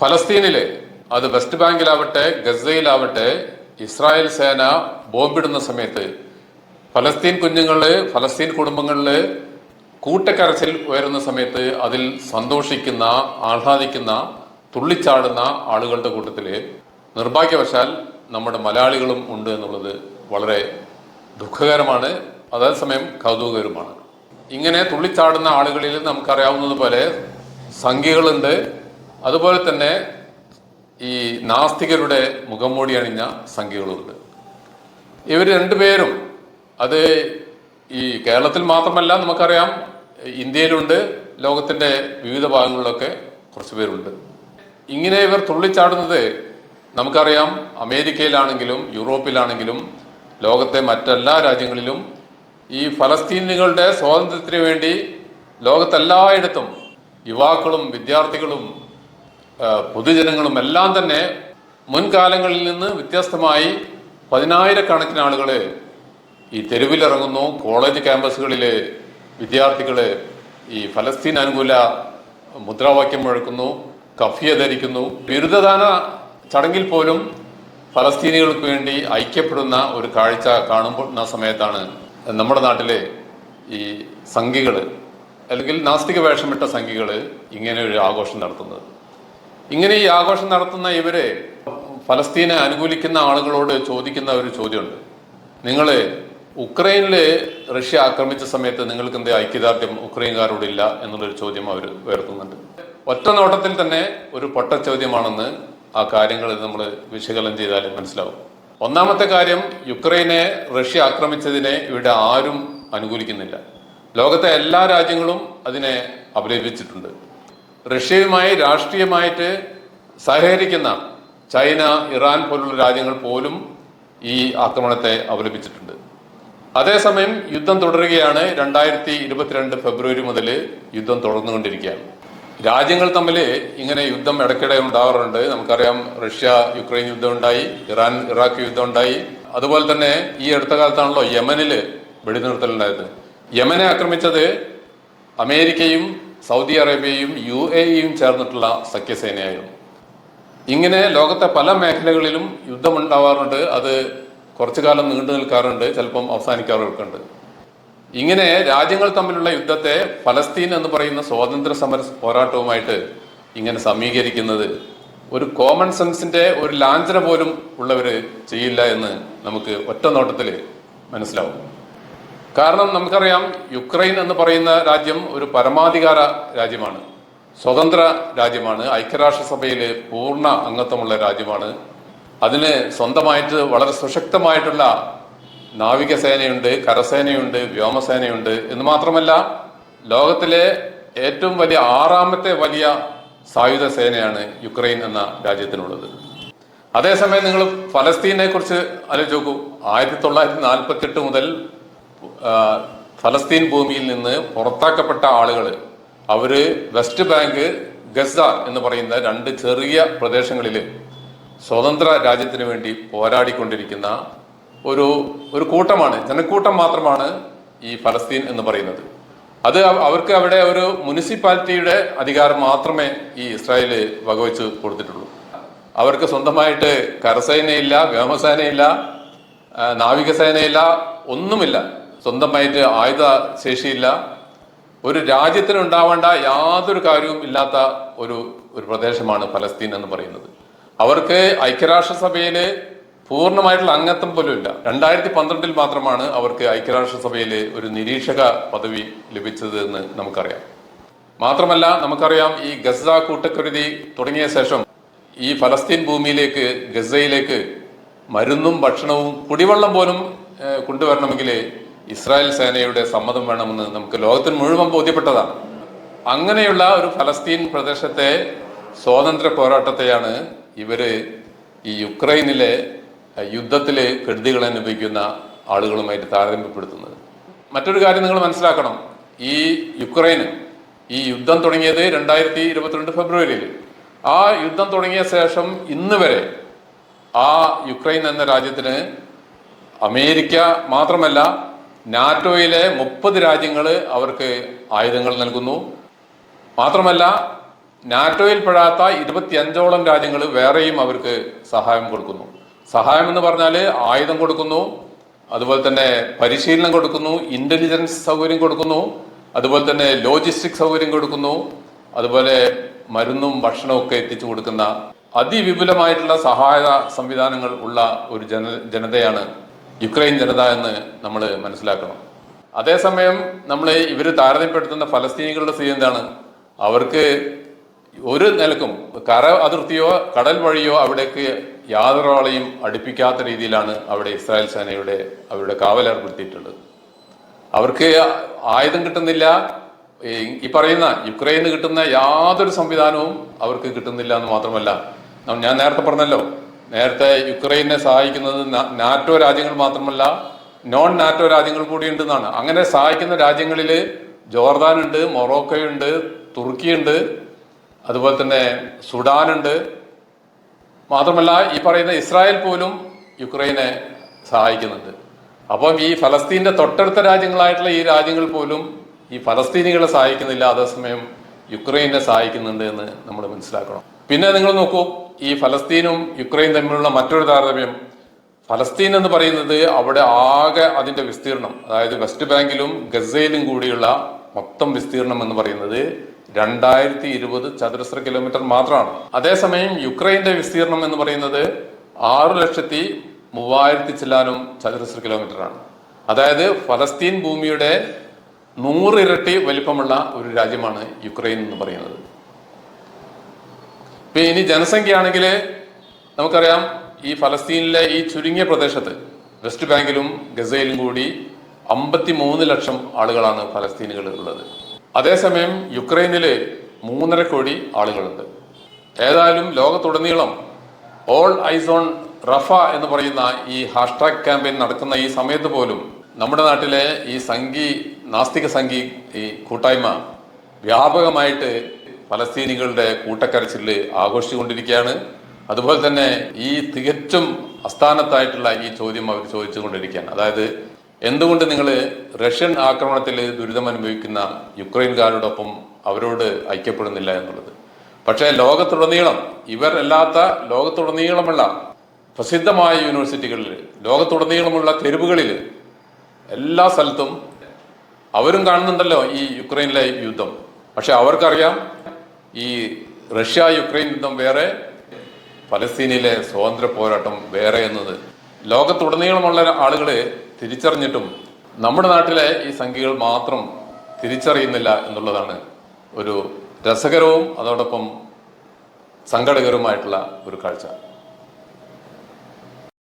ഫലസ്തീനിൽ അത് west ബാങ്കിലാവട്ടെ ഗസയിലാവട്ടെ Israel സേന ബോംബിടുന്ന സമയത്ത് ഫലസ്തീൻ കുഞ്ഞുങ്ങൾ ഫലസ്തീൻ കുടുംബങ്ങളിൽ കൂട്ടക്കരച്ചിൽ ഉയരുന്ന സമയത്ത് അതിൽ സന്തോഷിക്കുന്ന ആഹ്ലാദിക്കുന്ന തുള്ളിച്ചാടുന്ന ആളുകളുടെ കൂട്ടത്തിൽ നിർഭാഗ്യവശാൽ നമ്മുടെ മലയാളികളും ഉണ്ട് എന്നുള്ളത് വളരെ ദുഃഖകരമാണ്. അതേസമയം കൗതുകകരമാണ് ഇങ്ങനെ തുള്ളിച്ചാടുന്ന ആളുകളിൽ നമുക്കറിയാവുന്നതുപോലെ സംഖ്യകളുണ്ട്. അതുപോലെ തന്നെ ഈ നാസ്തികരുടെ മുഖംമൂടി അണിഞ്ഞ സംഖ്യകളുണ്ട്. ഇവർ രണ്ടുപേരും അത് ഈ കേരളത്തിൽ മാത്രമല്ല നമുക്കറിയാം ഇന്ത്യയിലുണ്ട് ലോകത്തിന്റെ വിവിധ ഭാഗങ്ങളിലൊക്കെ കുറച്ച് പേരുണ്ട്. ഇങ്ങനെ ഇവർ തുള്ളിച്ചാടുന്നത് നമുക്കറിയാം അമേരിക്കയിലാണെങ്കിലും യൂറോപ്പിലാണെങ്കിലും ലോകത്തെ മറ്റെല്ലാ രാജ്യങ്ങളിലും ഈ ഫലസ്തീനുകളുടെ സ്വാതന്ത്ര്യത്തിന് വേണ്ടി ലോകത്തെല്ലായിടത്തും യുവാക്കളും വിദ്യാർത്ഥികളും പൊതുജനങ്ങളും എല്ലാം തന്നെ മുൻകാലങ്ങളിൽ നിന്ന് വ്യത്യസ്തമായി പതിനായിരക്കണക്കിന് ആളുകൾ ഈ തെരുവിലിറങ്ങുന്നു. കോളേജ് ക്യാമ്പസുകളിലെ വിദ്യാർത്ഥികൾ ഈ ഫലസ്തീൻ അനുകൂല മുദ്രാവാക്യം മുഴക്കുന്നു കഫിയ ധരിക്കുന്നു. ബിരുദദാന ചടങ്ങിൽ പോലും ഫലസ്തീനികൾക്ക് വേണ്ടി ഐക്യപ്പെടുന്ന ഒരു കാഴ്ച കാണുമ്പോൾ കാണുന്ന സമയത്താണ് നമ്മുടെ നാട്ടിലെ ഈ സംഘികൾ അല്ലെങ്കിൽ നാസ്തിക വേഷമിട്ട സംഘികൾ ഇങ്ങനെ ഒരു ആഘോഷം നടത്തുന്നത്. ഇങ്ങനെ ഈ ആഘോഷം നടത്തുന്ന ഇവരെ ഫലസ്തീനെ അനുകൂലിക്കുന്ന ആളുകളോട് ചോദിക്കുന്ന ഒരു ചോദ്യമുണ്ട്. നിങ്ങൾ ഉക്രൈനിലെ റഷ്യ ആക്രമിച്ച സമയത്ത് നിങ്ങൾക്ക് എന്ത് ഐക്യദാർഢ്യം ഉക്രൈൻകാരോടില്ല എന്നുള്ളൊരു ചോദ്യം അവർ ഉയർത്തുന്നുണ്ട്. ഒറ്റ നോട്ടത്തിൽ തന്നെ ഒരു പൊട്ട ചോദ്യമാണെന്ന് ആ കാര്യങ്ങൾ നമ്മൾ വിശകലനം ചെയ്താൽ മനസ്സിലാവും. ഒന്നാമത്തെ കാര്യം യുക്രൈനെ റഷ്യ ആക്രമിച്ചതിനെ ഇവിടെ ആരും അനുകൂലിക്കുന്നില്ല. ലോകത്തെ എല്ലാ രാജ്യങ്ങളും അതിനെ അപലപിച്ചിട്ടുണ്ട്. റഷ്യയുമായി രാഷ്ട്രീയമായിട്ട് സഹകരിക്കുന്ന ചൈന ഇറാൻ പോലുള്ള രാജ്യങ്ങൾ പോലും ഈ ആക്രമണത്തെ അപലപിച്ചിട്ടുണ്ട് അതേസമയം യുദ്ധം തുടരുകയാണ്. രണ്ടായിരത്തി ഇരുപത്തിരണ്ട് ഫെബ്രുവരി മുതൽ യുദ്ധം തുടർന്നുകൊണ്ടിരിക്കുകയാണ്. രാജ്യങ്ങൾ തമ്മിൽ ഇങ്ങനെ യുദ്ധം ഇടയ്ക്കിടെ ഉണ്ടാവാറുണ്ട്. നമുക്കറിയാം റഷ്യ യുക്രൈൻ യുദ്ധം ഉണ്ടായി ഇറാൻ ഇറാഖ് യുദ്ധം ഉണ്ടായി. അതുപോലെ തന്നെ ഈ അടുത്ത കാലത്താണല്ലോ യമനിൽ വെടിനിർത്തലുണ്ടായത്. യമനെ ആക്രമിച്ചത് അമേരിക്കയും സൗദി അറേബ്യയും യു എ ഇയും ചേർന്നിട്ടുള്ള സഖ്യസേനയായിരുന്നു. ഇങ്ങനെ ലോകത്തെ പല മേഖലകളിലും യുദ്ധമുണ്ടാവാറുണ്ട്. അത് കുറച്ചു കാലം നീണ്ടു നിൽക്കാറുണ്ട്. ചിലപ്പം അവസാനിക്കാറൊക്കെ ഉണ്ട് ഇങ്ങനെ രാജ്യങ്ങൾ തമ്മിലുള്ള യുദ്ധത്തെ ഫലസ്തീൻ എന്ന് പറയുന്ന സ്വാതന്ത്ര്യ സമര പോരാട്ടവുമായിട്ട് ഇങ്ങനെ സമീകരിക്കുന്നത് ഒരു കോമൺ സെൻസിന്റെ ഒരു ലാഞ്ചന പോലും ഉള്ളവര് ചെയ്യില്ല എന്ന് നമുക്ക് ഒറ്റ നോട്ടത്തിൽ മനസ്സിലാവും. കാരണം നമുക്കറിയാം യുക്രൈൻ എന്ന് പറയുന്ന രാജ്യം ഒരു പരമാധികാര രാജ്യമാണ് സ്വതന്ത്ര രാജ്യമാണ് ഐക്യരാഷ്ട്രസഭയിൽ പൂർണ അംഗത്വമുള്ള രാജ്യമാണ്. അതിന് സ്വന്തമായിട്ട് വളരെ സുശക്തമായിട്ടുള്ള നാവികസേനയുണ്ട് കരസേനയുണ്ട് വ്യോമസേനയുണ്ട് എന്ന് മാത്രമല്ല ലോകത്തിലെ ഏറ്റവും വലിയ ആറാമത്തെ വലിയ സായുധ സേനയാണ് യുക്രൈൻ എന്ന രാജ്യത്തിനുള്ളത്. അതേസമയം നിങ്ങൾ ഫലസ്തീനെ കുറിച്ച് ആലോചിച്ച് നോക്കൂ. ആയിരത്തി തൊള്ളായിരത്തി നാൽപ്പത്തി എട്ട് മുതൽ ഫലസ്തീൻ ഭൂമിയിൽ നിന്ന് പുറത്താക്കപ്പെട്ട ആളുകൾ അവർ വെസ്റ്റ് ബാങ്ക് ഗസ എന്ന് പറയുന്ന രണ്ട് ചെറിയ പ്രദേശങ്ങളിൽ സ്വതന്ത്ര രാജ്യത്തിന് വേണ്ടി പോരാടിക്കൊണ്ടിരിക്കുന്ന ഒരു ഒരു കൂട്ടമാണ് ജനക്കൂട്ടം മാത്രമാണ് ഈ ഫലസ്തീൻ എന്ന് പറയുന്നത്. അത് അവർക്ക് അവിടെ ഒരു മുനിസിപ്പാലിറ്റിയുടെ അധികാരം മാത്രമേ ഈ ഇസ്രായേൽ വകവെച്ച് കൊടുത്തിട്ടുള്ളൂ. അവർക്ക് സ്വന്തമായിട്ട് കരസേനയില്ല വ്യോമസേനയില്ല നാവികസേനയില്ല ഒന്നുമില്ല. സ്വന്തമായിട്ട് ആയുധ ശേഷിയില്ല. ഒരു രാജ്യത്തിന് ഉണ്ടാവേണ്ട യാതൊരു കാര്യവും ഇല്ലാത്ത ഒരു ഒരു പ്രദേശമാണ് ഫലസ്തീൻ എന്ന് പറയുന്നത്. അവർക്ക് ഐക്യരാഷ്ട്രസഭയിൽ പൂർണമായിട്ടുള്ള അംഗത്വം പോലും ഇല്ല. രണ്ടായിരത്തി പന്ത്രണ്ടിൽ മാത്രമാണ് അവർക്ക് ഐക്യരാഷ്ട്രസഭയിൽ ഒരു നിരീക്ഷക പദവി ലഭിച്ചത് എന്ന് നമുക്കറിയാം. മാത്രമല്ല നമുക്കറിയാം ഈ ഗസ കൂട്ടക്കുരുതി തുടങ്ങിയ ശേഷം ഈ ഫലസ്തീൻ ഭൂമിയിലേക്ക് ഗസയിലേക്ക് മരുന്നും ഭക്ഷണവും കുടിവെള്ളം പോലും കൊണ്ടുവരണമെങ്കിൽ ഇസ്രായേൽ സേനയുടെ സമ്മതം വേണമെന്ന് നമുക്ക് ലോകത്തിന് മുഴുവൻ ബോധ്യപ്പെട്ടതാണ്. അങ്ങനെയുള്ള ഒരു ഫലസ്തീൻ പ്രദേശത്തെ സ്വാതന്ത്ര്യ പോരാട്ടത്തെയാണ് ഇവർ ഈ യുക്രൈനിലെ യുദ്ധത്തിൽ കെടുതികൾ അനുഭവിക്കുന്ന ആളുകളുമായിട്ട് താരതമ്യപ്പെടുത്തുന്നത്. മറ്റൊരു കാര്യം നിങ്ങൾ മനസ്സിലാക്കണം. ഈ യുക്രൈന് ഈ യുദ്ധം തുടങ്ങിയത് രണ്ടായിരത്തി ഇരുപത്തിരണ്ട് ഫെബ്രുവരിയിൽ. ആ യുദ്ധം തുടങ്ങിയ ശേഷം ഇന്ന് വരെ ആ യുക്രൈൻ എന്ന രാജ്യത്തിന് അമേരിക്ക മാത്രമല്ല നാറ്റോയിലെ മുപ്പത് രാജ്യങ്ങൾ അവർക്ക് ആയുധങ്ങൾ നൽകുന്നു. മാത്രമല്ല നാറ്റോയിൽ പെടാത്ത ഇരുപത്തിയഞ്ചോളം രാജ്യങ്ങൾ വേറെയും അവർക്ക് സഹായം കൊടുക്കുന്നു. സഹായം എന്ന് പറഞ്ഞാൽ ആയുധം കൊടുക്കുന്നു അതുപോലെ തന്നെ പരിശീലനം കൊടുക്കുന്നു ഇന്റലിജൻസ് സൗകര്യം കൊടുക്കുന്നു അതുപോലെ തന്നെ ലോജിസ്റ്റിക് സൗകര്യം കൊടുക്കുന്നു അതുപോലെ മരുന്നും ഭക്ഷണവും ഒക്കെ എത്തിച്ചു കൊടുക്കുന്ന അതിവിപുലമായിട്ടുള്ള സഹായ സംവിധാനങ്ങൾ ഉള്ള ഒരു ജന ജനതയാണ് യുക്രൈൻ ജനത എന്ന് നമ്മൾ മനസ്സിലാക്കണം. അതേസമയം നമ്മൾ ഇവർ താരതമ്യപ്പെടുത്തുന്ന ഫലസ്തീനികളുടെ സ്ഥിതി എന്താണ്? അവർക്ക് ഒരു നിലക്കും കര അതിർത്തിയോ കടൽ വഴിയോ അവിടേക്ക് യാതൊരാളെയും അടുപ്പിക്കാത്ത രീതിയിലാണ് അവിടെ ഇസ്രായേൽ സേനയുടെ അവരുടെ കാവലേർപ്പെടുത്തിയിട്ടുള്ളത്. അവർക്ക് ആയുധം കിട്ടുന്നില്ല. ഈ പറയുന്ന യുക്രൈന് കിട്ടുന്ന യാതൊരു സംവിധാനവും അവർക്ക് കിട്ടുന്നില്ല എന്ന് മാത്രമല്ല. ഞാൻ നേരത്തെ പറഞ്ഞല്ലോ നേരത്തെ യുക്രൈനെ സഹായിക്കുന്നത് നാറ്റോ രാജ്യങ്ങൾ മാത്രമല്ല നോൺ നാറ്റോ രാജ്യങ്ങൾ കൂടി ഉണ്ടെന്നാണ്. അങ്ങനെ സഹായിക്കുന്ന രാജ്യങ്ങളിൽ ജോർദാൻ ഉണ്ട് മൊറോക്കോയുണ്ട് തുർക്കിയുണ്ട് അതുപോലെ തന്നെ സുഡാനുണ്ട്. മാത്രമല്ല ഈ പറയുന്ന ഇസ്രായേൽ പോലും യുക്രൈനെ സഹായിക്കുന്നുണ്ട്. അപ്പം ഈ ഫലസ്തീന്റെ തൊട്ടടുത്ത രാജ്യങ്ങളായിട്ടുള്ള ഈ രാജ്യങ്ങൾ പോലും ഈ ഫലസ്തീനികളെ സഹായിക്കുന്നില്ല. അതേസമയം യുക്രൈനെ സഹായിക്കുന്നുണ്ട് എന്ന് നമ്മൾ മനസ്സിലാക്കണം. പിന്നെ നിങ്ങൾ നോക്കൂ ഈ ഫലസ്തീനും യുക്രൈൻ തമ്മിലുള്ള മറ്റൊരു താരതമ്യം. ഫലസ്തീൻ എന്ന് പറയുന്നത് അവിടെ ആകെ അതിന്റെ വിസ്തീർണം അതായത് വെസ്റ്റ് ബാങ്കിലും ഗസയിലും കൂടിയുള്ള മൊത്തം വിസ്തീർണം എന്ന് പറയുന്നത് രണ്ടായിരത്തി ഇരുപത് ചതുരശ്ര കിലോമീറ്റർ മാത്രമാണ്. അതേസമയം യുക്രൈന്റെ വിസ്തീർണം എന്ന് പറയുന്നത് ആറു ലക്ഷത്തി മൂവായിരത്തി ചില്ലാനും ചതുരശ്ര കിലോമീറ്റർ ആണ് അതായത് ഫലസ്തീൻ ഭൂമിയുടെ നൂറിരട്ടി വലിപ്പമുള്ള ഒരു രാജ്യമാണ് യുക്രൈൻ എന്ന് പറയുന്നത്. ഇപ്പൊ ഇനി ജനസംഖ്യ ആണെങ്കിൽ നമുക്കറിയാം ഈ ഫലസ്തീനിലെ ഈ ചുരുങ്ങിയ പ്രദേശത്ത് വെസ്റ്റ് ബാങ്കിലും ഗസയിലും കൂടി അമ്പത്തി മൂന്ന് ലക്ഷം ആളുകളാണ് ഫലസ്തീനുകൾ ഉള്ളത്. അതേസമയം യുക്രൈനിൽ മൂന്നര കോടി ആളുകളുണ്ട്. ഏതായാലും ലോകത്തുടനീളം ഓൾ ഐസോൺ റഫ എന്ന് പറയുന്ന ഈ ഹാഷ്ടാഗ് ക്യാമ്പയിൻ നടക്കുന്ന ഈ സമയത്ത് പോലും നമ്മുടെ നാട്ടിലെ ഈ സംഘി നാസ്തിക സംഘി ഈ കൂട്ടായ്മ വ്യാപകമായിട്ട് ഫലസ്തീനികളുടെ കൂട്ടക്കരച്ചിൽ ആഘോഷിച്ചുകൊണ്ടിരിക്കുകയാണ്. അതുപോലെ തന്നെ ഈ തികച്ചും അസ്ഥാനത്തായിട്ടുള്ള ഈ ചോദ്യം അവർ ചോദിച്ചുകൊണ്ടിരിക്കുകയാണ്. അതായത് എന്തുകൊണ്ട് നിങ്ങൾ റഷ്യൻ ആക്രമണത്തിൽ ദുരിതം അനുഭവിക്കുന്ന യുക്രൈൻകാരോടൊപ്പം അവരോട് ഐക്യപ്പെടുന്നില്ല എന്നുള്ളത്? പക്ഷേ ലോകത്തുടനീളം ഇവർ അല്ലാത്ത ലോകത്തുടനീളമുള്ള പ്രസിദ്ധമായ യൂണിവേഴ്സിറ്റികളിൽ ലോകത്തുടനീളമുള്ള തെരുവുകളിൽ എല്ലാ സ്ഥലത്തും അവരും കാണുന്നുണ്ടല്ലോ ഈ യുക്രൈനിലെ യുദ്ധം. പക്ഷെ അവർക്കറിയാം ഈ റഷ്യ യുക്രൈൻ യുദ്ധം വേറെ പലസ്തീനിലെ സ്വാതന്ത്ര്യ പോരാട്ടം വേറെ എന്നത്. ലോകത്തുടനീളമുള്ള ആളുകൾ തിരിച്ചറിഞ്ഞിട്ടും നമ്മുടെ നാട്ടിലെ ഈ സംഖ്യകൾ മാത്രം തിരിച്ചറിയുന്നില്ല എന്നുള്ളതാണ് ഒരു രസകരവും അതോടൊപ്പം സങ്കടകരവുമായിട്ടുള്ള ഒരു കാഴ്ച.